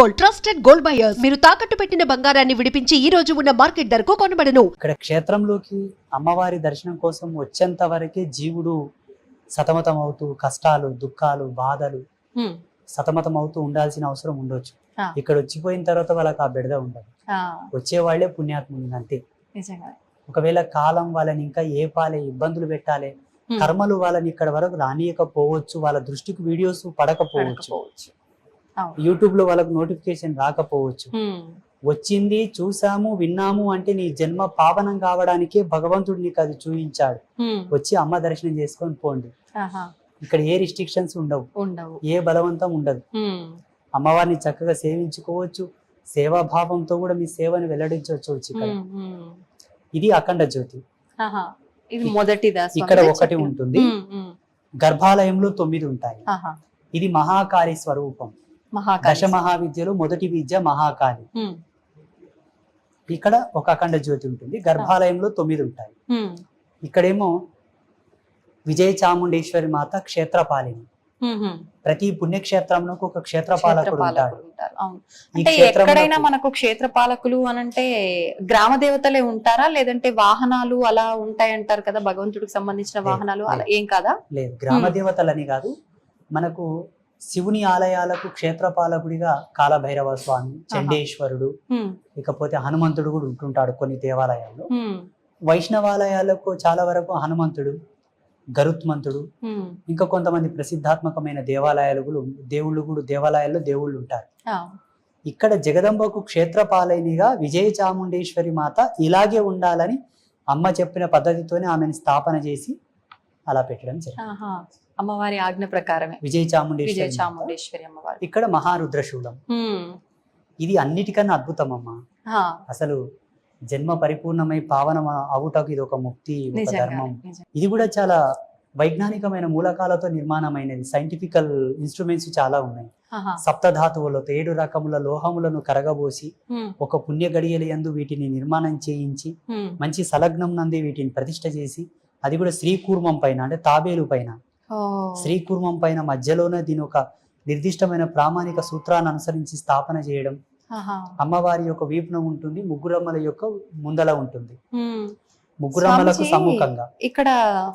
Gold trusted gold buyers మీరు తాకట్టు పెట్టిన బంగారాన్ని విడిపించి ఈ రోజు ఉన్న మార్కెట్ ధరకు కొనబడను ఇక్కడ క్షేత్రంలోకి అమ్మవారి దర్శనం కోసం వచ్చేంత వరకే జీవుడు సతమతం అవుతూ కష్టాలు దుఃఖాలు బాధలు. సతమతం అవుతూ ఉండాల్సిన అవసరం ఉండొచ్చు. ఇక్కడ వచ్చిపోయిన తర్వాత వాళ్ళకి ఆ బెడద ఉండదు వచ్చే వాళ్ళే పుణ్యాత్ములు అంతే ఒకవేళ కాలం వాళ్ళని ఇంకా ఏ పాలే ఇబ్బందులు పెట్టాలి. కర్మలు వాళ్ళని ఇక్కడ వరకు రానియకపోవచ్చు వాళ్ళ దృష్టికి వీడియోస్ పడకపోవచ్చు. యూట్యూబ్లో వాళ్ళకి నోటిఫికేషన్ రాకపోవచ్చు. వచ్చింది చూసాము విన్నాము అంటే నీ జన్మ పావనం కావడానికే భగవంతుడు నీకు అది చూపించాడు. వచ్చి అమ్మ దర్శనం చేసుకొని పోండి. ఇక్కడ ఏ రిస్ట్రిక్షన్స్ ఉండవు ఉండవు ఏ బలవంతం ఉండదు. అమ్మవారిని చక్కగా సేవించుకోవచ్చు సేవాభావంతో కూడా మీ సేవని వెల్లడించవచ్చు వచ్చి ఇక్కడ. ఇది అఖండ జ్యోతి. ఇది మొదటిదా? ఇక్కడ ఒకటి. ఉంటుంది. గర్భాలయంలో తొమ్మిది ఉంటాయి. ఇది మహాకాళి స్వరూపం. దశ మహావిద్యలో మొదటి విద్య మహాకాళి. ఇక్కడ ఒక అఖండ జ్యోతి ఉంటుంది గర్భాలయంలో తొమ్మిది ఉంటాయి. ఇక్కడేమో విజయ చాముండేశ్వరి మాత క్షేత్రపాలిని. ప్రతి పుణ్యక్షేత్రంలో ఒక క్షేత్రపాలకుడు ఉంటాడు అంటే ఎక్కడైనా మనకు క్షేత్రపాలకులు అని అంటే గ్రామ దేవతలే ఉంటారా లేదంటే వాహనాలు అలా ఉంటాయి అంటారు కదా భగవంతుడికి సంబంధించిన వాహనాలు అలా. ఏం కాదా లేదు గ్రామ. దేవతలని కాదు మనకు శివుని ఆలయాలకు క్షేత్రపాలకుడిగా కాలభైరవ స్వామి చండేశ్వరుడు. ఇకపోతే హనుమంతుడు కూడా ఉంటుంటాడు కొన్ని దేవాలయాల్లో. వైష్ణవాలయాలకు చాలా వరకు హనుమంతుడు గరుత్మంతుడు. ఇంకా కొంతమంది ప్రసిద్ధాత్మకమైన దేవాలయాలు కూడా దేవుళ్ళు కూడా దేవాలయాల్లో దేవుళ్ళు ఉంటారు. ఇక్కడ జగదంబకు క్షేత్రపాలనిగా విజయ చాముండేశ్వరి మాత ఇలాగే ఉండాలని అమ్మ చెప్పిన పద్ధతితోనే ఆమెను స్థాపన చేసి అలా పెట్టడం జరిగింది. అమ్మవారి ఆజ్ఞ ప్రకారమే విజయ చాముండేశ్వరి అమ్మవారు ఇక్కడ మహారుద్రశూలం. ఇది అన్నిటికన్నా అద్భుతం అమ్మా. అసలు జన్మ పరిపూర్ణమై పావనం అవుటకు ఇది ఒక ముక్తి ఒక ధర్మం. ఇది కూడా చాలా వైజ్ఞానికమైన మూలకాలతో నిర్మాణమైనది సైంటిఫికల్ ఇన్స్ట్రుమెంట్స్ చాలా ఉన్నాయి. సప్తధాతువులతో ఏడు రకముల లోహములను కరగబోసి. ఒక పుణ్య గడియల యందు వీటిని నిర్మాణం చేయించి. మంచి సలగ్నం నంది వీటిని ప్రతిష్ట చేసి అది కూడా శ్రీకూర్మం పైన అంటే తాబేలు పైన ఓ. శ్రీకూర్మం పైన మధ్యలోనే దీని ఒక నిర్దిష్టమైన ప్రామాణిక సూత్రాన్ని అనుసరించి స్థాపన చేయడం. అమ్మవారి యొక్క వీపున ఉంటుంది ముగ్గురమ్మల యొక్క ముందల ఉంటుంది. ముగ్గురమ్మలకు సమ్ముఖంగా ఇక్కడ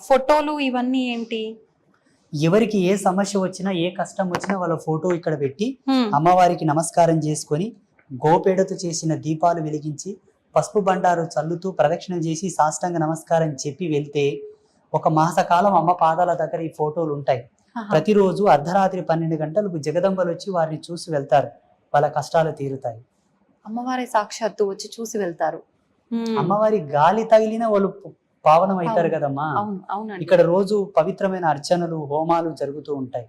ఫోటోలు ఇవన్నీ ఏంటి ఎవరికి ఏ సమస్య వచ్చినా ఏ కష్టం వచ్చినా వాళ్ళ ఫోటో ఇక్కడ పెట్టి. అమ్మవారికి నమస్కారం చేసుకొని గోపేడతో చేసిన దీపాలు వెలిగించి పసుపు బండారు చల్లుతూ ప్రదక్షిణ చేసి సాష్టాంగ నమస్కారం చెప్పి వెళ్తే ఒక మాసకాలం అమ్మ పాదాల దగ్గర ఈ ఫోటోలు ఉంటాయి. ప్రతిరోజు అర్ధరాత్రి పన్నెండు గంటలకు జగదంబలు వచ్చి వారిని చూసి వెళ్తారు. వాళ్ళ కష్టాలు తీరుతాయి. అమ్మవారి సాక్షాత్తు వచ్చి చూసి వెళ్తారు. అమ్మవారి గాలి తగిలిన వాళ్ళు పావనం అవుతారు. కదమ్మా. అవును అవునండి. ఇక్కడ రోజు పవిత్రమైన అర్చనలు హోమాలు జరుగుతూ ఉంటాయి.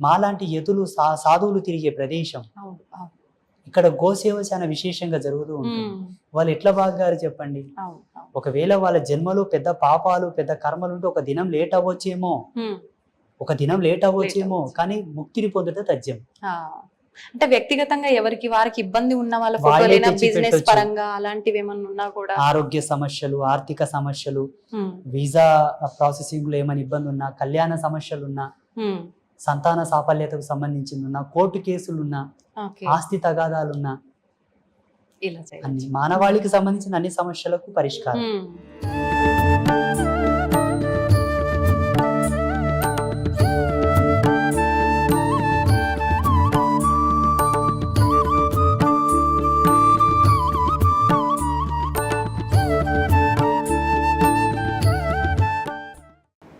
మాలాంటి యతులు సా- సాధువులు తిరిగే ప్రదేశం. ఇక్కడ గోసేవ చాలా విశేషంగా జరుగుతూ ఉంటుంది. వాళ్ళు ఎట్లా బాగారు చెప్పండి? ఒకవేళ వాళ్ళ జన్మలో పెద్ద పాపాలు పెద్ద కర్మలు ఉంటే ఒక దినం లేట్ అవ్వచ్చేమో. ఒక దినం లేట్ అవ్వచ్చేమో అవ్వచ్చు. కానీ ముక్తిని పొందుట తథ్యం. అంటే వ్యక్తిగతంగా ఎవరికి వారికి ఇబ్బంది ఉన్న వాళ్ళ బిజినెస్. పరంగా అలాంటివి ఏమన్నా ఉన్నా కూడా ఆరోగ్య సమస్యలు ఆర్థిక సమస్యలు. వీసా ప్రాసెసింగ్లో ఏమైనా ఇబ్బంది ఉన్నా కళ్యాణ సమస్యలు ఉన్నా. సంతాన సాఫల్యతకు సంబంధించింది ఉన్నా కోర్టు కేసులు ఉన్నా ఓకే ఆస్తి తగాదాలున్నా అన్ని మానవాళికి సంబంధించిన అన్ని సమస్యలకు పరిష్కారం.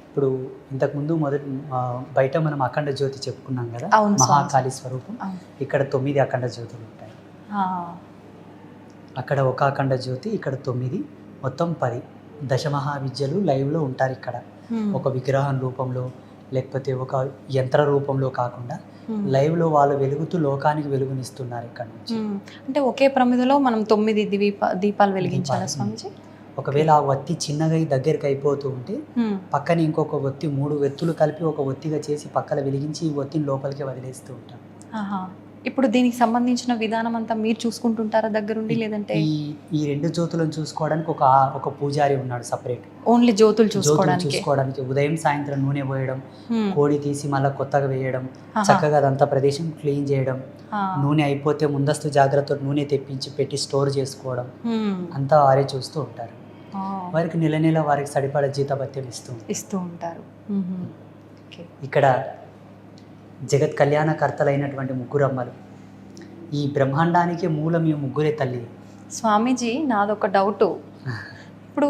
ఇప్పుడు ఇంతకు ముందు మొదటి బయట మనం అఖండ జ్యోతి చెప్పుకున్నాం కదా. మహాకాళి స్వరూపం. ఇక్కడ తొమ్మిది అఖండ జ్యోతులు ఉంటాయి. అక్కడ ఒక అఖండ జ్యోతి ఇక్కడ తొమ్మిది మొత్తం పది దశమహావిద్యలు లైవ్లో ఉంటారు ఇక్కడ. ఒక విగ్రహం రూపంలో లేకపోతే ఒక యంత్ర రూపంలో కాకుండా హ్మ్. లైవ్లో వాళ్ళు వెలుగుతూ లోకానికి వెలుగునిస్తున్నారు ఇక్కడ నుంచి. అంటే ఒకే ప్రమిదలో మనం తొమ్మిది దీప దీపాలు వెలిగించాలా. స్వామిజీ ఒకవేళ ఆ ఒత్తి చిన్నగా దగ్గరికి అయిపోతూ ఉంటే. పక్కన ఇంకొక ఒత్తి మూడు వెత్తులు కలిపి ఒక ఒత్తిగా చేసి పక్కన వెలిగించి ఈ ఒత్తిని లోపలికి వదిలేస్తూ ఉంటాం. ఇప్పుడు దీనికి సంబంధించిన విధానం అంతా మీరు చూసుకుంటుంటారా దగ్గరుండి లేదంటే ఈ ఈ రెండు జ్యోతులను చూసుకోవడానికి ఒక ఒక పూజారి ఉన్నాడు సపరేట్ ఓన్లీ జ్యోతులు చూసుకోవడానికి చూసుకోవడానికి ఉదయం సాయంత్రం నూనె పోయడం. కోడి తీసి మళ్ళీ కొత్తగా వేయడం. చక్కగా అదంతా ప్రదేశం క్లీన్ చేయడం. నూనె అయిపోతే ముందస్తు జాగ్రత్త నూనె తెప్పించి పెట్టి స్టోర్ చేసుకోవడం. అంతా వారే చూస్తూ ఉంటారు. వారికి నెల నెల వారికి సరిపడ జీతభత్యం ఇస్తూ. ఇస్తూ ఉంటారు ఇక్కడ జగత్ కళ్యాణకర్తలైనటువంటి ముగ్గురమ్మలు. ఈ బ్రహ్మాండానికి మూలం ఈ ముగ్గురే తల్లి. స్వామీజీ నాదొక డౌట్. ఇప్పుడు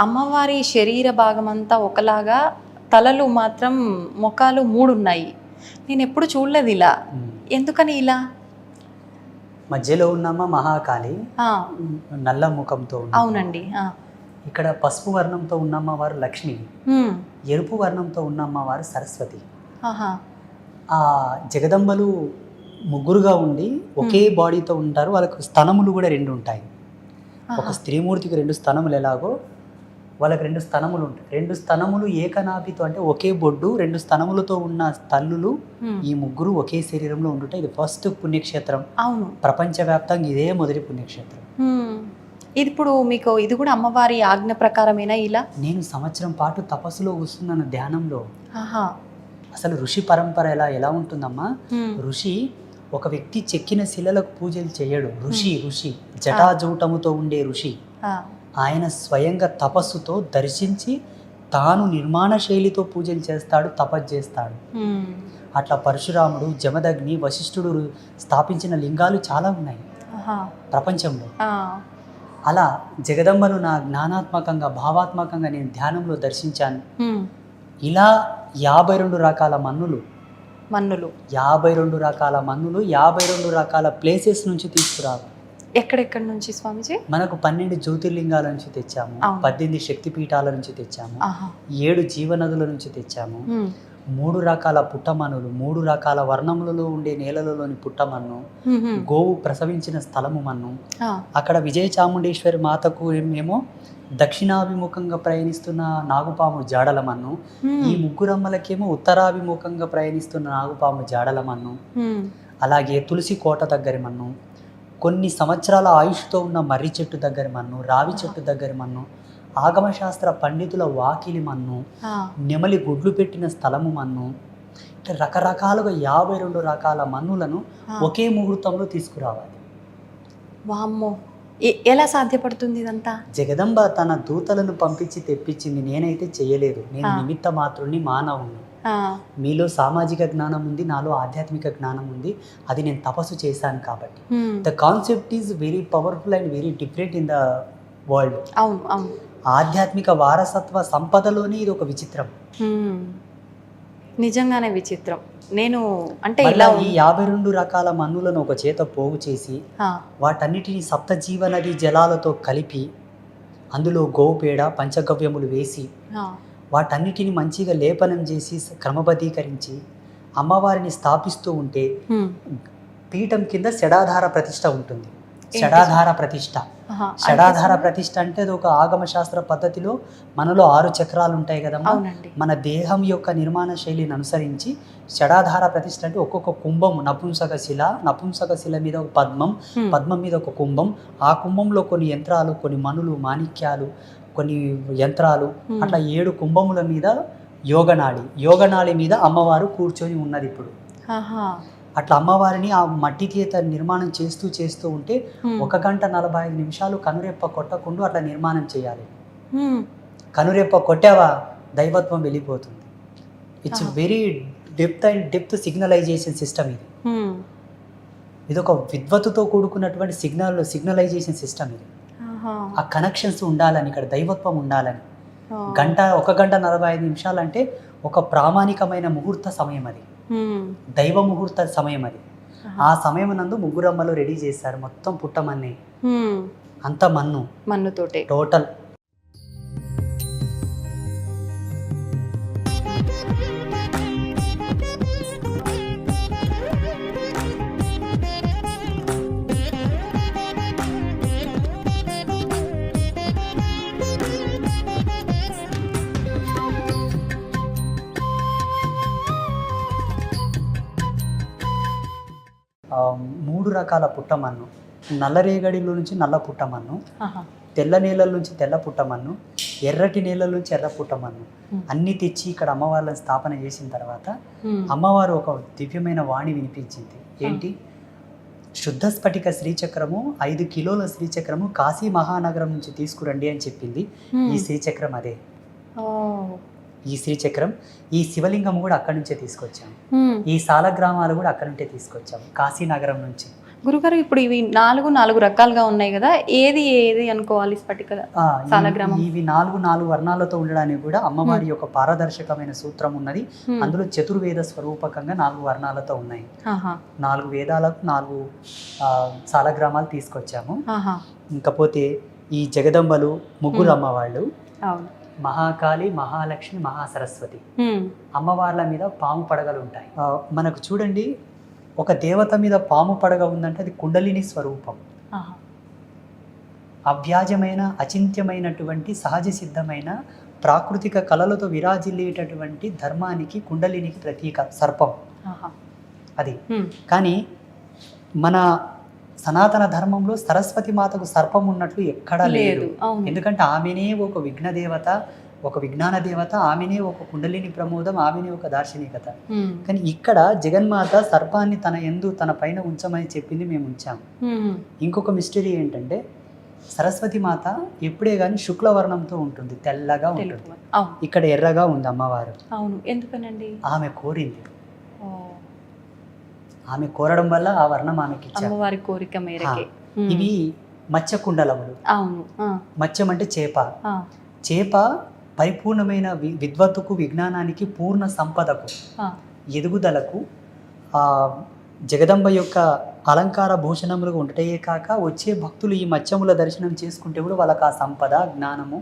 అమ్మవారి శరీర భాగం అంతా ఒకలాగా తలలు మాత్రం ముఖాలు మూడు ఉన్నాయి నేను ఎప్పుడు చూడలేదు ఇలా. ఎందుకని ఇలా? మధ్యలో ఉన్నమ్మ మహాకాళి. నల్ల ముఖంతో అవునండి. ఇక్కడ పసుపు వర్ణంతో ఉన్నమ్మ వారు లక్ష్మి. ఎరుపు వర్ణంతో ఉన్నమ్మ వారు సరస్వతి. ఆ జగదంబలు ముగ్గురుగా ఉండి ఒకే బాడీతో ఉంటారు. వాళ్ళకు స్తనములు కూడా రెండు ఉంటాయి. ఒక. స్త్రీమూర్తికి రెండు స్తనములు ఎలాగో వాళ్ళకి రెండు స్తనములు ఉంటాయి. రెండు స్తనములు ఏకనాభితో అంటే ఒకే బొడ్డు రెండు స్తనములతో ఉన్న తల్లులు. ఈ ముగ్గురు ఒకే శరీరంలో ఉండుట ఇది ఫస్ట్ పుణ్యక్షేత్రం. అవును. ప్రపంచవ్యాప్తంగా ఇదే మొదటి పుణ్యక్షేత్రం. ఇది ఇప్పుడు మీకు ఇది కూడా అమ్మవారి ఆజ్ఞ ప్రకారమేనా ఇలా? నేను సంవత్సరం పాటు తపస్సులో కూర్చున్నాను ధ్యానంలో. ఆహా. అసలు ఋషి పరంపర ఎలా ఎలా ఉంటుందమ్మా. ఋషి ఒక వ్యక్తి చెక్కిన శిలలకు పూజలు చేయడు ఋషి ఋషి జటాజూటముతో ఉండే ఋషి. ఆయన స్వయంగా తపస్సుతో దర్శించి తాను నిర్మాణ శైలితో పూజలు చేస్తాడు తపస్సు చేస్తాడు. అట్లా పరశురాముడు జమదగ్ని వశిష్ఠుడు స్థాపించిన లింగాలు చాలా ఉన్నాయి. ప్రపంచంలో. అలా జగదంబను నా జ్ఞానాత్మకంగా భావాత్మకంగా నేను ధ్యానంలో దర్శించాను. ఇలా యాభై రెండు రకాల మన్నులు. మన్నులు. యాభై రెండు రకాల మన్నులు యాభై రెండు రకాల ప్లేసెస్ నుంచి తీసుకురావాలి ఎక్కడెక్కడి నుంచి స్వామిజీ? మనకు పన్నెండు జ్యోతిర్లింగాల నుంచి తెచ్చాము. పద్దెనిమిది శక్తి పీఠాల నుంచి తెచ్చాము. ఏడు జీవనదుల నుంచి తెచ్చాము. మూడు రకాల పుట్టమన్నులు మూడు రకాల వర్ణములలో ఉండే నేలలలోని పుట్టమన్ను. గోవు ప్రసవించిన స్థలము మన్ను. అక్కడ విజయ చాముండేశ్వరి మాతకు ఏమో దక్షిణాభిముఖంగా ప్రయాణిస్తున్న నాగుపాము జాడలమన్ను హ్మ్. ఈ ముగ్గురమ్మలకేమో ఉత్తరాభిముఖంగా ప్రయాణిస్తున్న నాగుపాము జాడలమన్ను హ్మ్. అలాగే తులసి కోట దగ్గరి మన్ను కొన్ని సంవత్సరాల ఆయుష్తో ఉన్న మర్రి చెట్టు దగ్గరి మన్ను రావి చెట్టు దగ్గరి మన్ను ఆగమశాస్త్ర పండితుల వాకిలి మన్ను. నెమలి గుడ్లు పెట్టిన స్థలము మన్ను ఇట్లా రకరకాలుగా యాభై రెండు రకాల మన్నులను. ఒకే ముహూర్తంలో తీసుకురావాలి వామ్మో ఎలా సాధ్యపడుతుంది ఇదంతా జగదంబ తన దూతలను పంపించి తెప్పించింది నేనైతే చేయలేదు నేను. నిమిత్త మాత్రుని మానవుని ఆ. మీలో సామాజిక జ్ఞానం ఉంది నాలో ఆధ్యాత్మిక జ్ఞానం ఉంది అది నేను తపస్సు చేశాను కాబట్టి. The concept is very powerful and very different in the world అవును అవును ఆధ్యాత్మిక వారసత్వ సంపదలోనే ఇది ఒక విచిత్రం. నిజంగానే విచిత్రం నేను అంటే ఇలా ఈ యాభై రెండు రకాల మన్నులను ఒక చేత పోగు చేసి. వాటన్నిటిని సప్త జీవనది జలాలతో కలిపి అందులో గోపేడ పంచగవ్యములు వేసి. వాటన్నిటిని మంచిగా లేపనం చేసి క్రమబద్ధీకరించి అమ్మవారిని స్థాపిస్తూ ఉంటే. పీఠం కింద షడాధార ప్రతిష్ట ఉంటుంది? షడాధార ప్రతిష్ట. షడాధార ప్రతిష్ట అంటే అది ఒక ఆగమ శాస్త్ర పద్ధతిలో మనలో ఆరు చక్రాలు ఉంటాయి కదమ్మా మన దేహం యొక్క నిర్మాణ శైలిని అనుసరించి షడాధార ప్రతిష్ట అంటే ఒక్కొక్క కుంభం నపుంసక శిల నపుంసక శిల మీద ఒక పద్మం. పద్మం మీద ఒక కుంభం ఆ కుంభంలో కొన్ని యంత్రాలు కొన్ని మనులు మాణిక్యాలు కొన్ని యంత్రాలు. అట్లా ఏడు కుంభముల మీద యోగనాళి యోగనాళి మీద అమ్మవారు కూర్చొని ఉన్నది ఇప్పుడు. అట్లా అమ్మవారిని ఆ మట్టి చేత నిర్మాణం చేస్తూ చేస్తూ ఉంటే. ఒక గంట నలభై ఐదు నిమిషాలు కనురెప్ప కొట్టకుండా అట్లా నిర్మాణం చేయాలి. కనురెప్ప కొట్టావా దైవత్వం వెళ్ళిపోతుంది it's. Very depth and depth signalization system ఇది. ఇది ఒక విద్వత్తుతో కూడుకున్నటువంటి సిగ్నల్ సిగ్నలైజేషన్ సిస్టమ్ ఇది. ఆ కనెక్షన్స్ ఉండాలని ఇక్కడ దైవత్వం ఉండాలని. గంట ఒక గంట నలభై ఐదు నిమిషాలు అంటే ఒక ప్రామాణికమైన ముహూర్త సమయం అది. దైవ ముహూర్త సమయం అది. ఆ సమయం నందు ముగ్గురమ్మలు రెడీ చేశారు మొత్తం పుట్టమన్ని. అంత మన్ను. మన్నుతోటే. టోటల్. మూడు రకాల పుట్టమన్ను నల్లరేగడిలో నుంచి నల్ల పుట్టమన్ను. తెల్ల నేలల నుంచి తెల్ల పుట్టమన్ను ఎర్రటి నేలల నుంచి ఎర్ర పుట్టమన్ను. అన్ని తెచ్చి ఇక్కడ అమ్మవార్లను స్థాపన చేసిన తర్వాత. అమ్మవారు ఒక దివ్యమైన వాణి వినిపించింది ఏంటి శుద్ధ స్ఫటిక శ్రీచక్రము ఐదు కిలోల శ్రీచక్రము కాశీ మహానగరం నుంచి తీసుకురండి అని చెప్పింది. ఈ శ్రీచక్రం అదే. ఈ శ్రీచక్రం ఈ శివలింగం కూడా అక్కడి నుంచే తీసుకొచ్చాము ఉమ్. ఈ సాలగ్రామాలు కూడా అక్కడి నుంచే తీసుకొచ్చాము కాశీనగరం నుంచి గురుగారు ఇప్పుడు ఇవి నాలుగు నాలుగు రకాలుగా ఉన్నాయి కదా ఏది ఏది అనుకోవాలి స్ఫటిక సాలగ్రామం. ఇవి నాలుగు నాలుగు వర్ణాలతో ఉండడానికి కూడా అమ్మవారి యొక్క పారదర్శకమైన సూత్రం ఉన్నది. అందులో చతుర్వేద స్వరూపకంగా నాలుగు వర్ణాలతో ఉన్నాయి. నాలుగు వేదాలకు నాలుగు సాలగ్రామాలు తీసుకొచ్చాము. ఇంకపోతే ఈ జగదంబలు ముగ్గురు. అమ్మవాళ్ళు అవును మహాకాళి మహాలక్ష్మి మహాసరస్వతి. అమ్మవార్ల మీద పాము పడగలు ఉంటాయి మనకు చూడండి ఒక దేవత మీద పాము పడగ ఉందంటే అది కుండలిని స్వరూపం ఆహా. అవ్యాజమైన అచింత్యమైనటువంటి సహజ సిద్ధమైన ప్రాకృతిక కళలతో విరాజిల్లేటటువంటి ధర్మానికి కుండలినికి ప్రతీక సర్పం ఆహా. అది. కానీ మన సనాతన ధర్మంలో సరస్వతి మాతకు సర్పం ఉన్నట్లు ఎక్కడా లేదు. ఎందుకంటే ఆమెనే ఒక విఘ్న దేవత ఒక విజ్ఞాన దేవత ఆమెనే ఒక కుండలిని ప్రమోదం ఆమెనే ఒక దార్శనికత. కానీ ఇక్కడ జగన్మాత సర్పాన్ని తన ఎందు తన పైన ఉంచమని చెప్పింది మేము ఉంచాము. ఇంకొక మిస్టరీ ఏంటంటే సరస్వతి మాత ఎప్పుడే కానీ శుక్లవర్ణంతో ఉంటుంది తెల్లగా ఉంటుంది. ఇక్కడ ఎర్రగా ఉంది అమ్మవారు. అవును. ఎందుకనండి? ఆమె కోరింది. ఆమె కోరడం వల్ల ఆ వర్ణం ఆమెకి ఇచ్చారు అమ్మవారి కోరిక మేరకే. ఇవి మత్స్య కుండలములు అవును. మత్స్యం అంటే చేప. చేప పరిపూర్ణమైన విద్వత్తుకు విజ్ఞానానికి పూర్ణ సంపదకు. ఎదుగుదలకు ఆ జగదంబ యొక్క అలంకార భూషణములుగా ఉండటే కాక వచ్చే భక్తులు ఈ మత్స్యముల దర్శనం చేసుకుంటే కూడా వాళ్ళకి ఆ సంపద జ్ఞానము.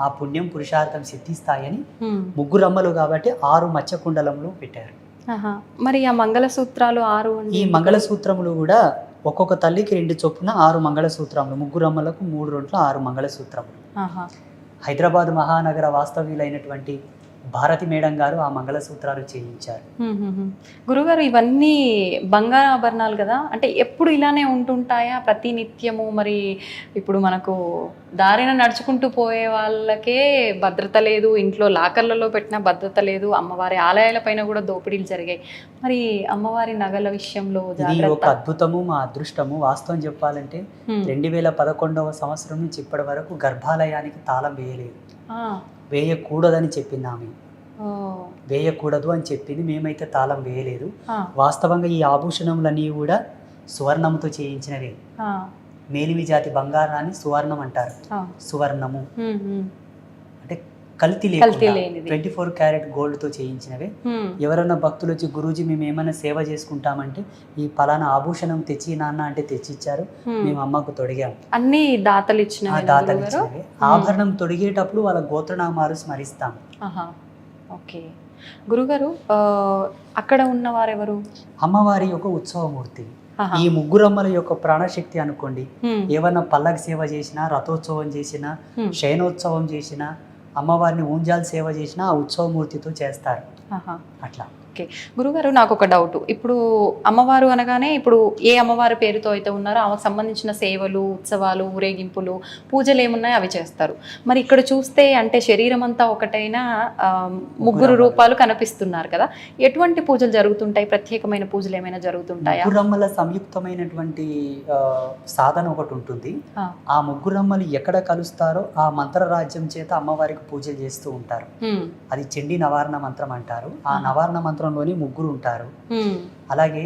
ఆ పుణ్యం పురుషార్థం సిద్ధిస్తాయని. ముగ్గురు అమ్మలు కాబట్టి ఆరు మత్స్య కుండలములు పెట్టారు. మరి ఆ మంగళసూత్రాలు ఆరు ఈ మంగళసూత్రములు కూడా ఒక్కొక్క తల్లికి రెండు చొప్పున ఆరు మంగళసూత్రములు ముగ్గురు అమ్మలకు మూడు రొంట్ల ఆరు మంగళసూత్రములు. ఆహా. హైదరాబాద్ మహానగర వాస్తవ్యులైనటువంటి భారతి మేడం గారు ఆ మంగళసూత్రాలు చేయించారు. గురుగారు ఇవన్నీ బంగారు ఆభరణాలు కదా? అంటే ఎప్పుడు ఇలానే ఉంటుంటాయా? ప్రతి నిత్యము మరి ఇప్పుడు మనకు దారిన నడుచుకుంటూ పోయే వాళ్ళకే భద్రత లేదు ఇంట్లో లాకర్లలో పెట్టిన భద్రత లేదు అమ్మవారి ఆలయాల పైన కూడా దోపిడీలు జరిగాయి మరి అమ్మవారి నగల విషయంలో ఇది ఒక అద్భుతము మా అదృష్టము వాస్తవం చెప్పాలంటే. రెండు వేల పదకొండవ సంవత్సరం నుంచి ఇప్పటి వరకు గర్భాలయానికి తాళం వేయలేదు. వేయకూడదని చెప్పింది ఆమె. వేయకూడదు అని చెప్పింది మేమైతే తాళం వేయలేదు. వాస్తవంగా ఈ ఆభూషణములన్నీ కూడా సువర్ణముతో చేయించినవే. మేలిమి జాతి బంగారాన్ని సువర్ణం అంటారు. సువర్ణము. అంటే కల్తీ లేకుండా. ట్వంటీ ఫోర్ క్యారెట్ గోల్డ్తో చేయించినవే ఉమ్. ఎవరైనా భక్తులు వచ్చి గురూజీ మేము ఏమైనా సేవ చేసుకుంటామంటే ఈ పలానా ఆభూషణం తెచ్చి నాన్న అంటే తెచ్చిచ్చారు. మేము అమ్మకు తొడిగాం అన్ని దాతలు ఇచ్చిన దాతలు ఇచ్చినవే ఆభరణం తొడిగేటప్పుడు వాళ్ళ గోత్రనామాలు స్మరిస్తాం ఓకే గురుగారు అక్కడ ఉన్నవారెవరు అమ్మవారి యొక్క ఉత్సవమూర్తి. ఈ ముగ్గురమ్మల యొక్క ప్రాణశక్తి అనుకోండి. ఏమన్నా పల్లకి సేవ చేసినా రథోత్సవం చేసినా శయనోత్సవం చేసినా అమ్మవారిని ఊంజాల్ సేవ చేసినా ఆ ఉత్సవమూర్తితో చేస్తారు. అట్లా. ఓకే. గురుగారు నాకు ఒక డౌట్. ఇప్పుడు అమ్మవారు అనగానే ఇప్పుడు ఏ అమ్మవారి పేరుతో అయితే ఉన్నారో ఆమెకు సంబంధించిన సేవలు ఉత్సవాలు ఊరేగింపులు పూజలు ఏమున్నాయో అవి చేస్తారు. మరి ఇక్కడ చూస్తే అంటే శరీరం అంతా ఒకటైనా ముగ్గురు రూపాలు కనిపిస్తున్నారు కదా. ఎటువంటి పూజలు జరుగుతుంటాయి? ప్రత్యేకమైన పూజలు ఏమైనా జరుగుతుంటాయా? ముగ్గురమ్మల సంయుక్తమైనటువంటి సాధన ఒకటి ఉంటుంది. ఆ. ముగ్గురమ్మలు ఎక్కడ కలుస్తారో ఆ మంత్రరాజ్యం చేత అమ్మవారికి పూజలు చేస్తూ ఉంటారు. అది చండీ నవారణ మంత్రం అంటారు. ఆ. నవారణ మంత్రంలోని ముగ్గురు ఉంటారు. అలాగే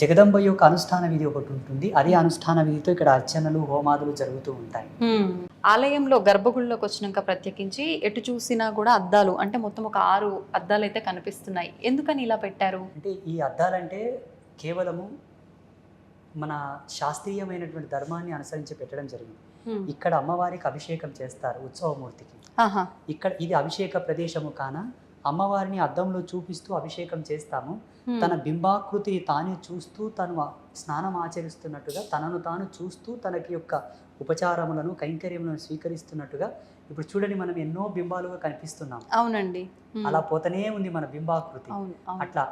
జగదంబ యొక్క అనుష్ఠాన విధి ఒకటి ఉంటుంది. అదే అనుష్ఠాన విధితో ఇక్కడ అర్చనలు హోమాదులు జరుగుతూ ఉంటాయి. ఆలయంలో గర్భగుడిలోకి వచ్చినాక ప్రత్యేకించి ఎటు చూసినా కూడా అద్దాలు అంటే మొత్తం ఒక ఆరు అద్దాలు అయితే కనిపిస్తున్నాయి. ఎందుకని ఇలా పెట్టారు? అంటే ఈ అద్దాలంటే కేవలము మన శాస్త్రీయమైనటువంటి ధర్మాన్ని అనుసరించి పెట్టడం జరిగింది. ఇక్కడ అమ్మవారికి అభిషేకం చేస్తారు ఉత్సవమూర్తికి. ఇక్కడ ఇది అభిషేక ప్రదేశము కాన అమ్మవారిని అద్దంలో చూపిస్తూ అభిషేకం చేస్తాము. తన బింబాకృతిని తానే చూస్తూ తను స్నానం ఆచరిస్తున్నట్టుగా తనను తాను చూస్తూ తనకి యొక్క ఉపచారములను కైంకర్యములను స్వీకరిస్తున్నట్టుగా ఇప్పుడు చూడండి మనం ఎన్నో బింబాలుగా కనిపిస్తున్నాం. అవునండి. అలా పోతనే ఉంది మన బింబాకృతి. అట్లా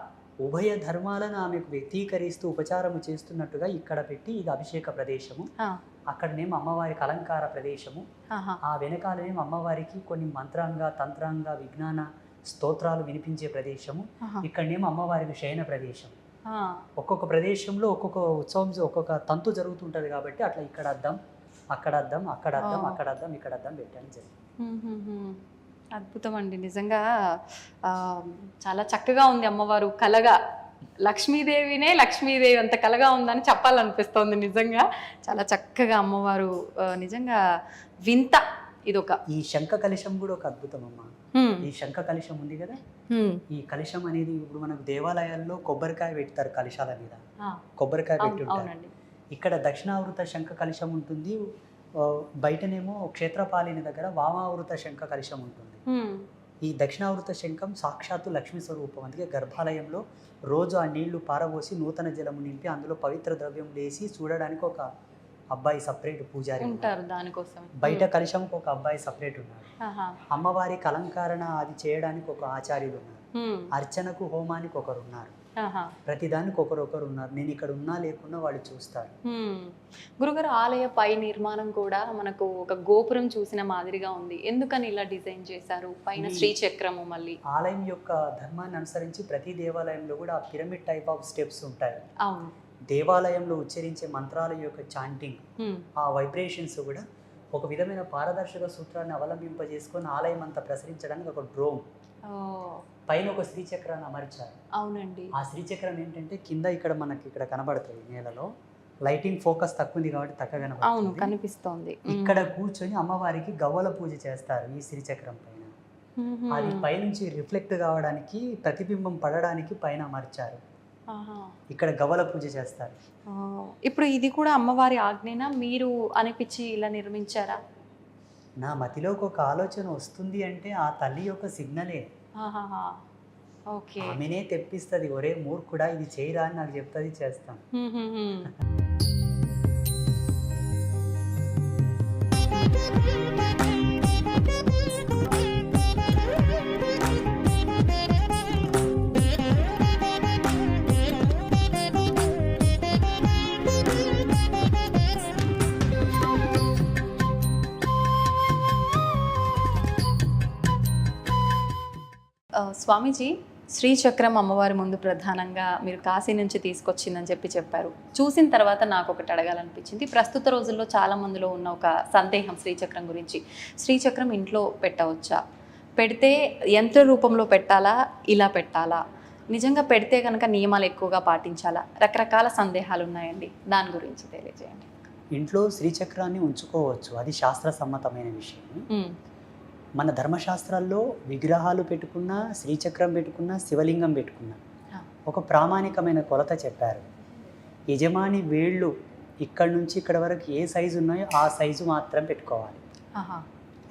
ఉభయ ధర్మాలను ఆమెకు వ్యక్తీకరిస్తూ ఉపచారము చేస్తున్నట్టుగా ఇక్కడ పెట్టి ఇది అభిషేక ప్రదేశము. అక్కడనేమో అమ్మవారికి అలంకార ప్రదేశము. ఆ వెనకాలనేమో అమ్మవారికి కొన్ని మంత్రాంగ తంత్రాంగ విజ్ఞాన స్తోత్రాలు వినిపించే ప్రదేశము. ఇక్కడనేమో అమ్మవారికి శయన ప్రదేశం. ఒక్కొక్క ప్రదేశంలో ఒక్కొక్క ఉత్సవం ఒక్కొక్క తంతు జరుగుతుంటది కాబట్టి అట్లా ఇక్కడ అద్దం అక్కడ అద్దం అక్కడ అద్దం. అక్కడ అద్దం ఇక్కడ అద్దం పెట్టాను జరిగింది. అద్భుతం అండి. నిజంగా ఆ, చాలా చక్కగా ఉంది అమ్మవారు కలగా. లక్ష్మీదేవినే లక్ష్మీదేవి అంత కలగా ఉందని చెప్పాలనిపిస్తోంది నిజంగా. చాలా చక్కగా అమ్మవారు నిజంగా వింత ఇదొక. ఈ శంఖ కలశం కూడా ఒక అద్భుతం అమ్మ ఈ శంఖ కలశం ఉంది కదా. ఈ కలశం అనేది ఇప్పుడు మనకు దేవాలయాల్లో కొబ్బరికాయ పెడతారు కలశాల మీద. కొబ్బరికాయ పెట్టుంటారు అవునండి. ఇక్కడ దక్షిణావృత శంఖ కలశం ఉంటుంది. బయటనేమో క్షేత్రపాలిని దగ్గర వామావృత శంఖ కలశం ఉంటుంది. ఈ దక్షిణావృత శంఖం సాక్షాత్తు లక్ష్మీ స్వరూపం. అందుకే గర్భాలయంలో రోజు ఆ నీళ్ళు పారబోసి నూతన జలము నింపి అందులో పవిత్ర ద్రవ్యం వేసి చూడడానికి ఒక అబ్బాయి సపరేట్ పూజారి. ఉంటారు దానికోసం. బయట కలశంకి ఒక అబ్బాయి సపరేట్ ఉన్నాడు ఆహా. అమ్మవారికి అలంకరణ అది చేయడానికి ఒక ఆచార్యులు ఉన్నారు. అర్చనకు హోమానికి ఒకరు ఉన్నారు. ప్రతిదానికి ఒకరొకరు ఉన్నారు. నేను ఇక్కడ ఉన్నా లేకున్నా వాళ్ళు చూస్తారు. గురుగారు ఆలయ పై నిర్మాణం కూడా మనకు ఒక గోపురం చూసిన మాదిరిగా ఉంది. ఎందుకని ఇలా డిజైన్ చేశారు? పైన ఇది- శ్రీచక్రము మళ్ళీ. ఆలయం యొక్క ధర్మాన్ని అనుసరించి ప్రతి దేవాలయంలో కూడా పిరమిడ్ టైప్ ఆఫ్ స్టెప్స్ ఉంటాయి. అవును. దేవాలయంలో ఉచ్చరించే మంత్రాల యొక్క చాంటింగ్ ఆ వైబ్రేషన్స్ కూడా ఒక విధమైన పారదర్శక సూత్రాన్ని అవలంబింపజేసుకొని ఆలయం అంతా ప్రసరించడానికి ఒక డ్రోమ్ పైన ఒక శ్రీచక్రాన్ని అమర్చారు. అవునండి. ఆ శ్రీచక్రం ఏంటంటే కింద ఇక్కడ మనకి ఇక్కడ కనబడుతుంది నేలలో. లైటింగ్ ఫోకస్ తక్కువ ఉంది కాబట్టి తక్కువ కనబడుతుంది. కనిపిస్తోంది. ఇక్కడ కూర్చొని అమ్మవారికి గవ్వల పూజ చేస్తారు ఈ శ్రీచక్రం పైన. అది పైనుంచి రిఫ్లెక్ట్ కావడానికి ప్రతిబింబం పడడానికి పైన అమర్చారు. ఇక్కడ గవ్వల పూజ చేస్తారు. ఇప్పుడు ఇది కూడా అమ్మవారి ఆజ్ఞన? మీరు అనిపించి ఇలా నిర్మించారా? నా మతిలోకి ఒక ఆలోచన వస్తుంది అంటే ఆ తల్లి యొక్క సిగ్నలే. ఓకే. ఆమెనే తెప్పిస్తుంది ఒరే మూర్ఖుడా ఇది చేయరా అని నాకు చెప్తుంది చేస్తాను హ్మ్, హ్మ్, స్వామీజీ శ్రీచక్రం అమ్మవారి ముందు ప్రధానంగా మీరు కాశీ నుంచి తీసుకొచ్చిందని చెప్పి చెప్పారు. చూసిన తర్వాత నాకు ఒకటి అడగాలనిపించింది. ప్రస్తుత రోజుల్లో చాలా మందిలో ఉన్న ఒక సందేహం శ్రీచక్రం గురించి. శ్రీచక్రం ఇంట్లో పెట్టవచ్చా? పెడితే యంత్ర రూపంలో పెట్టాలా? ఇలా పెట్టాలా? నిజంగా పెడితే కనుక నియమాలు ఎక్కువగా పాటించాలా? రకరకాల సందేహాలు ఉన్నాయండి దాని గురించి తెలియజేయండి. ఇంట్లో శ్రీచక్రాన్ని ఉంచుకోవచ్చు. అది శాస్త్ర సమ్మతమైన విషయం మన ధర్మశాస్త్రాల్లో విగ్రహాలు పెట్టుకున్నా శ్రీచక్రం పెట్టుకున్నా శివలింగం పెట్టుకున్నా. ఒక ప్రామాణికమైన కొలత చెప్పారు యజమాని వేళ్ళు ఇక్కడి నుంచి ఇక్కడ వరకు ఏ సైజు ఉన్నాయో ఆ సైజు మాత్రం పెట్టుకోవాలి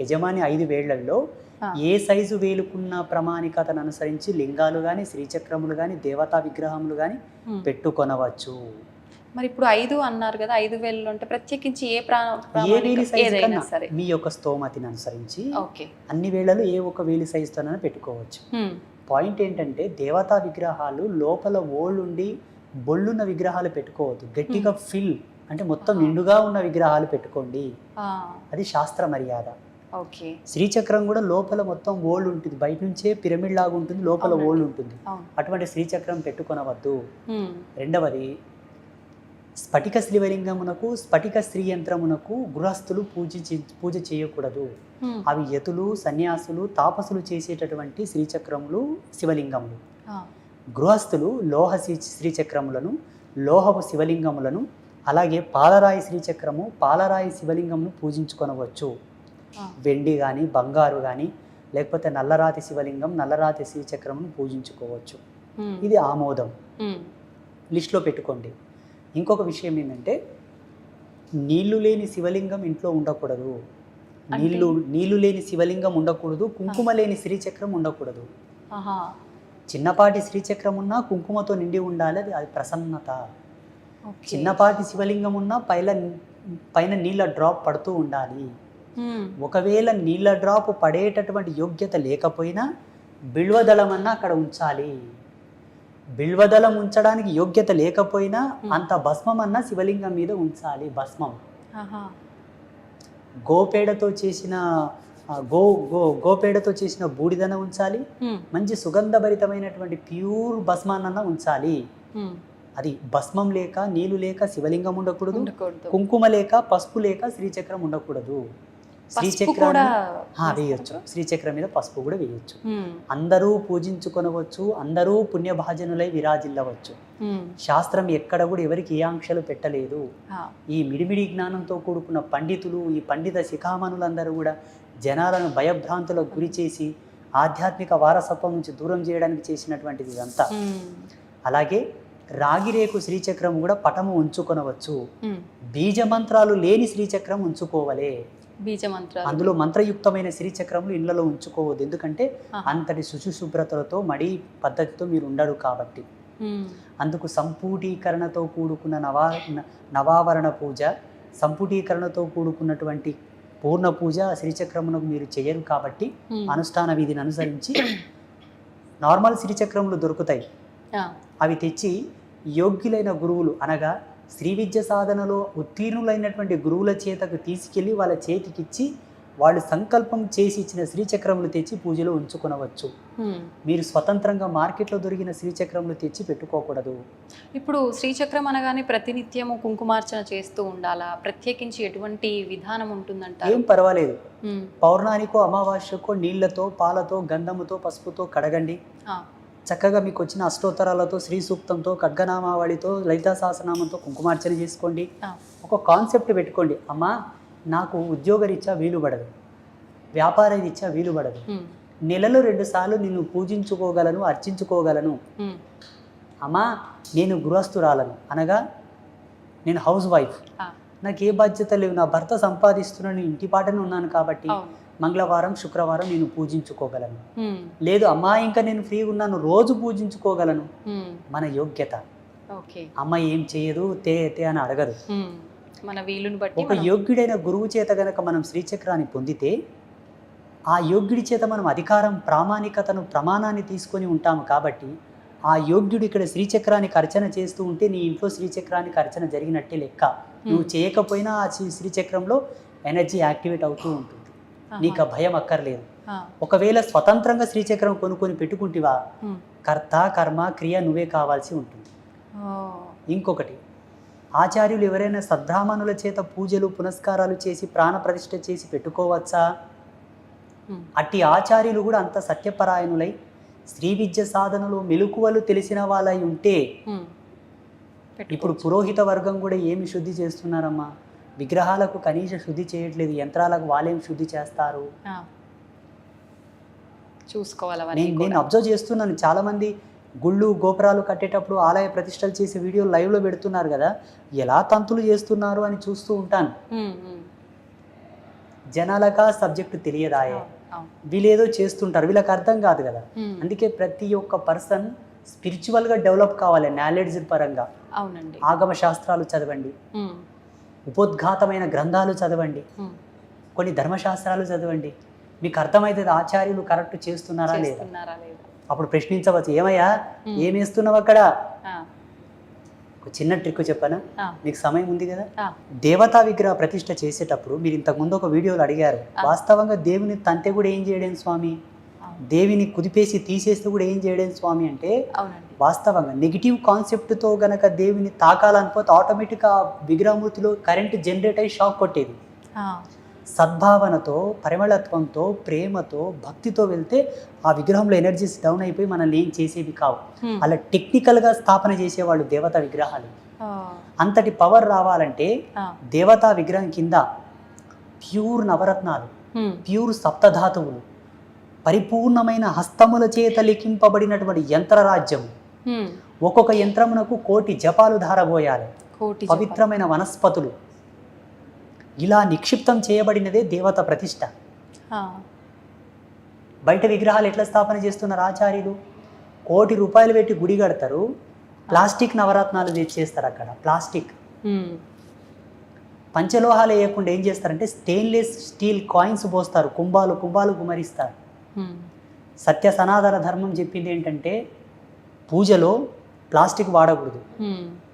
యజమాని ఐదు వేళ్ళలో. ఏ సైజు వేలుకున్న ప్రామాణికతను అనుసరించి లింగాలు కానీ శ్రీచక్రములు కానీ దేవతా విగ్రహములు కానీ. పెట్టుకొనవచ్చు మరి ఇప్పుడు ఐదు అన్నారు కదా ఐదు వేలు అంటే ప్రత్యేకించి ఏ ప్రా ఏ ప్రామాణిక- వేలి సైజు ఏదైనా కన్నా సరే. మీ యొక్క స్తోమతిని అనుసరించి ఓకే. అన్ని వేళలు ఏ ఒక్క వేలి సైజుతోనైనా పెట్టుకోవచ్చు. పాయింట్ ఏంటంటే దేవతా విగ్రహాలు లోపల ఓళ్ళుండి బొళ్ళున్న విగ్రహాలు పెట్టుకోవద్దు. గట్టిగా ఫిల్ అంటే మొత్తం. నిండుగా ఉన్న విగ్రహాలు పెట్టుకోండి. అది శాస్త్ర మర్యాద. ఓకే. శ్రీచక్రం కూడా లోపల మొత్తం ఓల్డ్ ఉంటుంది బయట నుంచే పిరమిడ్ లాగా ఉంటుంది లోపల. ఓల్డ్ ఉంటుంది అటువంటి శ్రీచక్రం పెట్టుకొనవద్దు. రెండవది స్ఫటిక శ్రీవలింగమునకు స్ఫటిక శ్రీ యంత్రమునకు గృహస్థులు పూజించి పూజ చేయకూడదు. అవి యతులు సన్యాసులు తాపసులు చేసేటటువంటి శ్రీచక్రములు శివలింగములు. గృహస్థులు లోహ శ్రీ శ్రీచక్రములను లోహపు శివలింగములను అలాగే పాలరాయి శ్రీచక్రము పాలరాయి శివలింగమును పూజించుకొనవచ్చు. వెండి కానీ బంగారు కానీ లేకపోతే నల్లరాతి శివలింగం నల్లరాతి శ్రీచక్రమును పూజించుకోవచ్చు. ఇది ఆమోదం. లిస్ట్లో పెట్టుకోండి. ఇంకొక విషయం ఏంటంటే నీళ్ళు లేని శివలింగం ఇంట్లో ఉండకూడదు? నీళ్ళు నీళ్ళు లేని శివలింగం ఉండకూడదు కుంకుమ లేని శ్రీచక్రం ఉండకూడదు. చిన్నపాటి శ్రీచక్రం ఉన్నా కుంకుమతో నిండి ఉండాలి అది అది ప్రసన్నత. చిన్నపాటి శివలింగం ఉన్నా పైన పైన నీళ్ళ డ్రాప్ పడుతూ ఉండాలి. ఒకవేళ నీళ్ళ డ్రాప్ పడేటటువంటి యోగ్యత లేకపోయినా బిల్వదళం అన్నా అక్కడ ఉంచాలి. బిల్వదళం ఉంచడానికి యోగ్యత లేకపోయినా. అంత భస్మం అన్న శివలింగం మీద ఉంచాలి భస్మం. గోపేడతో చేసిన గో గో గోపేడతో చేసిన బూడిదన ఉంచాలి. మంచి సుగంధభరితమైనటువంటి ప్యూర్ భస్మాన్న ఉంచాలి. అది భస్మం లేక నీళ్ళు లేక శివలింగం ఉండకూడదు. కుంకుమ లేక పసుపు లేక శ్రీచక్రం ఉండకూడదు. శ్రీచక్రం వేయొచ్చు. శ్రీచక్రం మీద పసుపు కూడా వేయొచ్చు. అందరూ పూజించుకొనవచ్చు అందరూ పుణ్యభాజనులై విరాజిల్లవచ్చు. శాస్త్రం ఎక్కడ కూడా ఎవరికి ఏ ఆంక్షలు పెట్టలేదు. ఈ మిడిమిడి జ్ఞానంతో కూడుకున్న పండితులు ఈ పండిత శిఖామణులందరూ కూడా జనాలను భయభ్రాంతులకు గురి చేసి ఆధ్యాత్మిక వారసత్వం నుంచి దూరం చేయడానికి చేసినటువంటిది ఇదంతా. అలాగే రాగిరేకు శ్రీచక్రం కూడా పటము ఉంచుకొనవచ్చు. బీజ మంత్రాలు లేని శ్రీచక్రం ఉంచుకోవలే. బీజ మంత్రాలు అందులో మంత్రయుక్తమైన శ్రీచక్రములు ఇళ్ళలో ఉంచుకోవద్దు. ఎందుకంటే. అంతటి శుచిశుభ్రతలతో మడి పద్ధతితో మీరు ఉండరు కాబట్టి. అందుకు సంపూటీకరణతో కూడుకున్న నవా నవావరణ పూజ సంపుటీకరణతో కూడుకున్నటువంటి పూర్ణ పూజ శ్రీచక్రమునకు మీరు చేయరు కాబట్టి. అనుష్ఠాన విధిని అనుసరించి నార్మల్ శ్రీచక్రములు దొరుకుతాయి. అవి తెచ్చి యోగ్యులైన గురువులు అనగా శ్రీ విద్య సాధనలో ఉత్తీర్ణులైనటువంటి గురువుల చేతకు తీసుకెళ్ళి వాళ్ళ చేతికిచ్చి వాళ్ళు సంకల్పం చేసి ఇచ్చిన శ్రీచక్రములు తెచ్చి పూజలో ఉంచుకొనవచ్చు. మీరు స్వతంత్రంగా మార్కెట్లో దొరికిన శ్రీచక్రములు తెచ్చి పెట్టుకోకూడదు. ఇప్పుడు శ్రీచక్రం అనగానే ప్రతినిత్యము కుంకుమార్చన చేస్తూ ఉండాలా? ప్రత్యేకించి ఎటువంటి విధానం ఉంటుందంటారు? ఏం పర్వాలేదు. పౌర్ణానికో అమావాస్యకో నీళ్ళతో పాలతో గంధముతో పసుపుతో కడగండి. చక్కగా మీకు వచ్చిన అష్టోత్తరాలతో శ్రీ సూక్తంతో ఖడ్గనామావళితో లలితా సహస్రనామంతో కుంకుమార్చన చేసుకోండి. ఒక కాన్సెప్ట్ పెట్టుకోండి. అమ్మా నాకు ఉద్యోగరీత్యా వీలు పడదు. వ్యాపార రీత్యా వీలు పడదు. నెలలో రెండు సార్లు నిన్ను పూజించుకోగలను అర్చించుకోగలను. అమ్మా నేను గృహస్థురాలను. అనగా నేను హౌస్ వైఫ్. నాకు ఏ బాధ్యత లేవు. నా భర్త సంపాదిస్తున్నాను ఇంటి పాటనే ఉన్నాను కాబట్టి మంగళవారం శుక్రవారం నేను పూజించుకోగలను. లేదు అమ్మా ఇంకా నేను ఫ్రీగా ఉన్నాను రోజు పూజించుకోగలను. మన యోగ్యత. ఓకే. అమ్మ ఏం చేయదు తే తే అని అడగదు. మన వీలుని బట్టి ఒక యోగ్యుడైన గురువు చేత గనక మనం శ్రీచక్రాన్ని పొందితే ఆ యోగ్యుడి చేత మనం అధికారం ప్రామాణికతను ప్రమాణాన్ని తీసుకొని ఉంటాము కాబట్టి ఆ యోగ్యుడు ఇక్కడ శ్రీచక్రానికి అర్చన చేస్తూ ఉంటే నీ ఇంట్లో శ్రీచక్రానికి అర్చన జరిగినట్టే లెక్క. నువ్వు చేయకపోయినా ఆ శ్రీ- శ్రీచక్రంలో ఎనర్జీ యాక్టివేట్ అవుతూ ఉంటుంది. నీకు ఆ భయం అక్కర్లేదు. ఒకవేళ స్వతంత్రంగా శ్రీచక్రం కొనుక్కొని పెట్టుకుంటివా కర్త కర్మ క్రియ నువ్వే కావాల్సి ఉంటుంది. ఇంకొకటి ఆచార్యులు ఎవరైనా సద్బ్రాహ్మణుల చేత పూజలు పునస్కారాలు చేసి ప్రాణ ప్రతిష్ఠ చేసి పెట్టుకోవచ్చా? అట్టి ఆచార్యులు కూడా అంత సత్యపరాయణులై శ్రీ విద్య సాధనలో మెలకువలు తెలిసిన వాళ్ళై ఉంటే. ఇప్పుడు. పురోహిత వర్గం కూడా ఏమి శుద్ధి చేస్తున్నారమ్మా? విగ్రహాలకు కనీస శుద్ధి చేయట్లేదు యంత్రాలకు వాళ్ళేం శుద్ధి చేస్తారు. చూసుకోవాలి నేను. అబ్జర్వ్ చేస్తున్నాను. చాలా మంది గుళ్ళు గోపురాలు కట్టేటప్పుడు ఆలయ ప్రతిష్టలు చేసే వీడియో లైవ్లో పెడుతున్నారు కదా. ఎలా తంతులు చేస్తున్నారు అని చూస్తూ ఉంటాను. జనాలకా సబ్జెక్టు తెలియదాయే. వీళ్ళేదో చేస్తుంటారు. వీళ్ళకి అర్థం కాదు కదా. అందుకే ప్రతి ఒక్క పర్సన్ స్పిరిచువల్గా డెవలప్ కావాలి నాలెడ్జ్ పరంగా. అవునండి. ఆగమ శాస్త్రాలు చదవండి ఉపోద్ఘాతమైన గ్రంథాలు చదవండి. కొన్ని ధర్మశాస్త్రాలు చదవండి. మీకు అర్థమైతుంది ఆచార్యులు కరెక్ట్ చేస్తున్నారా లేదా? అప్పుడు ప్రశ్నించవచ్చు ఏమయ్యా ఉమ్. ఏం వేస్తున్నావు అక్కడ? ఒక చిన్న ట్రిక్ చెప్పనా? మీకు సమయం ఉంది కదా? దేవతా విగ్రహ ప్రతిష్ఠ చేసేటప్పుడు మీరు ఇంతకు ముందు ఒక వీడియోలో అడిగారు. వాస్తవంగా దేవుని తంతే కూడా ఏం చేయడం స్వామి. దేవిని కుదిపేసి తీసేస్తే కూడా ఏం చేయడం స్వామి? అంటే వాస్తవంగా నెగిటివ్ కాన్సెప్ట్తో గనక దేవిని తాకాలనిపోతే ఆటోమేటిక్గా విగ్రహమూర్తిలో కరెంట్ జనరేట్ అయ్యి షాక్ కొట్టేది. సద్భావనతో పరిమళత్వంతో ప్రేమతో భక్తితో వెళ్తే ఆ విగ్రహంలో ఎనర్జీస్ డౌన్ అయిపోయి మనల్ని ఏం చేసేవి కావు. అలా టెక్నికల్గా స్థాపన చేసేవాళ్ళు దేవతా విగ్రహాలు. అంతటి పవర్ రావాలంటే దేవతా విగ్రహం కింద ప్యూర్ నవరత్నాలు ప్యూర్ సప్తధాతువులు పరిపూర్ణమైన హస్తముల చేత లిఖింపబడినటువంటి యంత్రరాజ్యం ఉమ్. ఒక్కొక్క యంత్రమునకు కోటి జపాలు ధారబోయాలి. పవిత్రమైన వనస్పతులు. ఇలా నిక్షిప్తం చేయబడినదే దేవత ప్రతిష్ట. బయట విగ్రహాలు ఎట్లా స్థాపన చేస్తున్నారు ఆచార్యులు? కోటి రూపాయలు పెట్టి గుడి కడతారు. ప్లాస్టిక్ నవరత్నాలు తెచ్చేస్తారు అక్కడ. ప్లాస్టిక్. పంచలోహాలు వేయకుండా ఏం చేస్తారంటే స్టెయిన్లెస్ స్టీల్ కాయిన్స్ పోస్తారు. కుంభాలు కుంభాలు గుమరిస్తారు ఉమ్, సత్య సనాతన ధర్మం చెప్పింది ఏంటంటే పూజలో ప్లాస్టిక్ వాడకూడదు.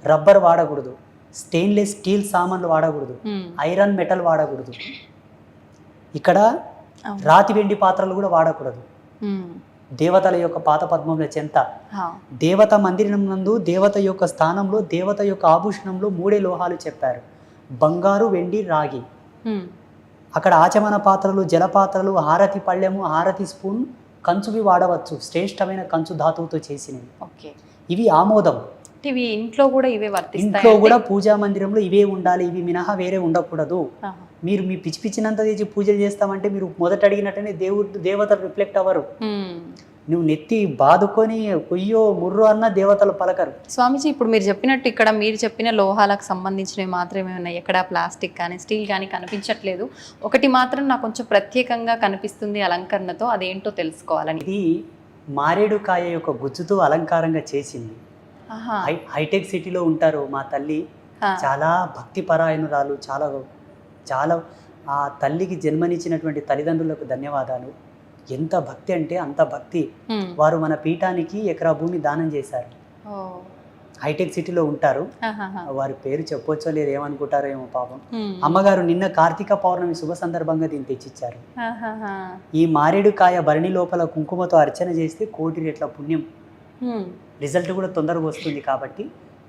రబ్బర్ వాడకూడదు. స్టెయిన్లెస్ స్టీల్ సామాన్లు వాడకూడదు. ఐరన్ మెటల్ వాడకూడదు. ఇక్కడ. రాతి వెండి పాత్రలు కూడా వాడకూడదు. దేవతల యొక్క పాత పద్మముల చెంత. దేవత మందిరం నందు దేవత యొక్క స్థానంలో దేవత యొక్క ఆభూషణంలో మూడే లోహాలు చెప్పారు. బంగారు వెండి రాగి. అక్కడ ఆచమన పాత్రలు జలపాత్రలు హారతి పళ్ళెము హారతి స్పూన్ కంచువి వాడవచ్చు శ్రేష్టమైన కంచు ధాతువుతో చేసినవి. ఓకే. ఇవి ఆమోదం. ఇవి ఇంట్లో కూడా ఇవే వర్తిస్తాయి ఇంట్లో కూడా పూజా మందిరంలో ఇవే ఉండాలి ఇవి మినహా వేరే ఉండకూడదు. మీరు మీ పిచ్చి పిచ్చినంత తెచ్చి పూజలు చేస్తామంటే మీరు మొదట అడిగినట్టనే దేవుడు దేవతలు రిఫ్లెక్ట్ అవ్వరు. నువ్వు నెత్తి బాదుకొని కొయ్యో ముర్రో అన్న దేవతలు పలకరు. స్వామీజీ ఇప్పుడు మీరు చెప్పినట్టు ఇక్కడ మీరు చెప్పిన లోహాలకు సంబంధించినవి మాత్రమే ఉన్నాయి. ఎక్కడ ప్లాస్టిక్ కానీ స్టీల్ కానీ కనిపించట్లేదు. ఒకటి మాత్రం నాకు కొంచెం ప్రత్యేకంగా కనిపిస్తుంది అలంకరణతో అదేంటో తెలుసుకోవాలని. ఇది మారేడు కాయ యొక్క గుజ్జుతో అలంకారంగా చేసింది. హైటెక్ సిటీలో ఉంటారు మా తల్లి. చాలా భక్తి పరాయణురాలు చాలా చాలా ఆ తల్లికి జన్మనిచ్చినటువంటి తల్లిదండ్రులకు ధన్యవాదాలు. ఎంత భక్తి అంటే అంత భక్తి. వారు మన పీఠానికి ఎకరా భూమి దానం చేశారు. హైటెక్ సిటీలో ఉంటారు. వారి పేరు చెప్పొచ్చో లేదు ఏమనుకుంటారో ఏమో పాపం. అమ్మగారు నిన్న కార్తీక పౌర్ణమి శుభ సందర్భంగా దీన్ని తెచ్చిచ్చారు. ఈ మారేడు కాయ భరణి లోపల కుంకుమతో అర్చన చేస్తే కోటి రెట్ల పుణ్యం. రిజల్ట్ కూడా తొందరగా వస్తుంది కాబట్టి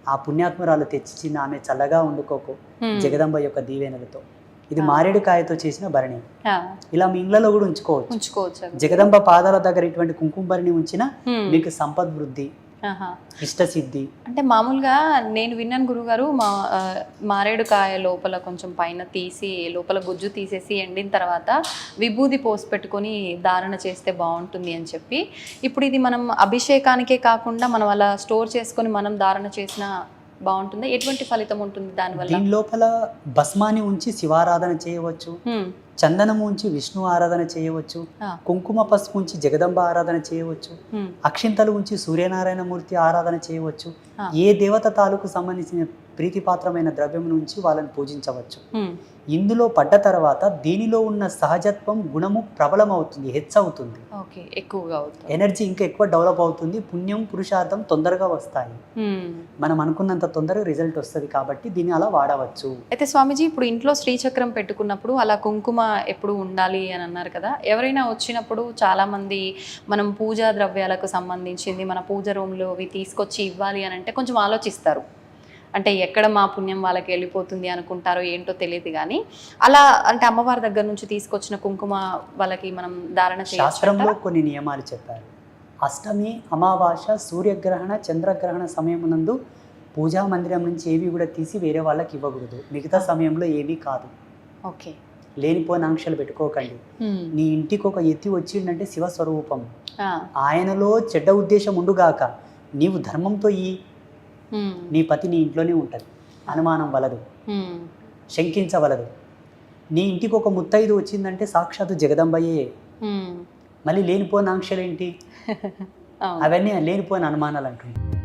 ఆ పుణ్యాత్మురాలు తెచ్చిచ్చిన ఆమె చల్లగా వండుకోకు ఉమ్. జగదంబ యొక్క దీవెనలతో ఇది. మారేడు కాయతో చేసిన భరణి. ఇలా మీ ఇళ్ళలో కూడా ఉంచుకోవచ్చు ఉంచుకోవచ్చు. జగదంబ పాదాల దగ్గర ఇటువంటి కుంకుమ భరణి ఉంచిన. మీకు సంపద్ వృద్ధి ఆహా. ఇష్టసిద్ధి అంటే మామూలుగా నేను విన్నాను గురుగారు మా ఆ, మారేడుకాయ లోపల కొంచెం పైన తీసి లోపల గుజ్జు తీసేసి ఎండిన తర్వాత విభూది పోసి పెట్టుకొని ధారణ చేస్తే బాగుంటుంది అని చెప్పి ఇప్పుడు ఇది మనం అభిషేకానికే కాకుండా మనం అలా స్టోర్ చేసుకొని మనం ధారణ చేసిన బాగుంటుంది ఎటువంటి ఫలితం ఉంటుంది దానివల్ల దీని లోపల భస్మాన్ని ఉంచి శివారాధన చేయవచ్చు. చందనము ఉంచి విష్ణు ఆరాధన చేయవచ్చు. కుంకుమ పసుపు ఉంచి జగదంబ ఆరాధన చేయవచ్చు. అక్షింతలు ఉంచి సూర్యనారాయణ మూర్తి ఆరాధన చేయవచ్చు. ఏ దేవత తాలూకు సంబంధించిన ప్రీతిపాత్రమైన ద్రవ్యం నుంచి వాళ్ళని పూజించవచ్చు. ఇందులో పడ్డ తర్వాత దీనిలో ఉన్న సహజత్వం గుణము ప్రబలం అవుతుంది హెచ్చవుతుంది. ఓకే ఎక్కువగా అవుతుంది. ఎనర్జీ ఇంకా ఎక్కువ డెవలప్ అవుతుంది పుణ్యం పురుషార్థం తొందరగా వస్తాయి. మనం అనుకున్నంత తొందరగా రిజల్ట్ వస్తుంది కాబట్టి దీన్ని అలా వాడవచ్చు. అయితే స్వామీజీ ఇప్పుడు ఇంట్లో శ్రీచక్రం పెట్టుకున్నప్పుడు అలా కుంకుమ ఎప్పుడు ఉండాలి అని అన్నారు కదా ఎవరైనా వచ్చినప్పుడు చాలామంది మనం పూజా ద్రవ్యాలకు సంబంధించింది మన పూజ రూమ్లో అవి తీసుకొచ్చి ఇవ్వాలి అని అంటే కొంచెం ఆలోచిస్తారు. అంటే ఎక్కడ మా పుణ్యం వాళ్ళకి వెళ్ళిపోతుంది అనుకుంటారో ఏంటో తెలియదు కానీ అలా అంటే అమ్మవారి దగ్గర నుంచి తీసుకొచ్చిన కుంకుమ వాళ్ళకి మనం ధారణ శాస్త్రంలో కొన్ని నియమాలు చెప్పారు. అష్టమి అమావాస్య సూర్యగ్రహణ చంద్రగ్రహణ సమయమునందు పూజా మందిరం నుంచి ఏవి కూడా తీసి వేరే వాళ్ళకి ఇవ్వకూడదు. మిగతా సమయంలో ఏమీ కాదు. ఓకే. లేనిపోయిన ఆంక్షలు పెట్టుకోకండి. నీ ఇంటికి ఒక ఎత్తి వచ్చిందంటే శివస్వరూపం. ఆయనలో చెడ్డ ఉద్దేశం ఉండుగాక నీవు ధర్మంతో ఈ నీ పతి నీ ఇంట్లోనే ఉంటుంది. అనుమానం వలదు. శంకించవలదు. నీ ఇంటికి ఒక ముత్తైదు వచ్చిందంటే సాక్షాత్తు జగదంబయ్యే. మళ్ళీ లేనిపోయిన ఆంక్షలు ఏంటి అవన్నీ లేనిపోయిన అనుమానాలు అంటుంది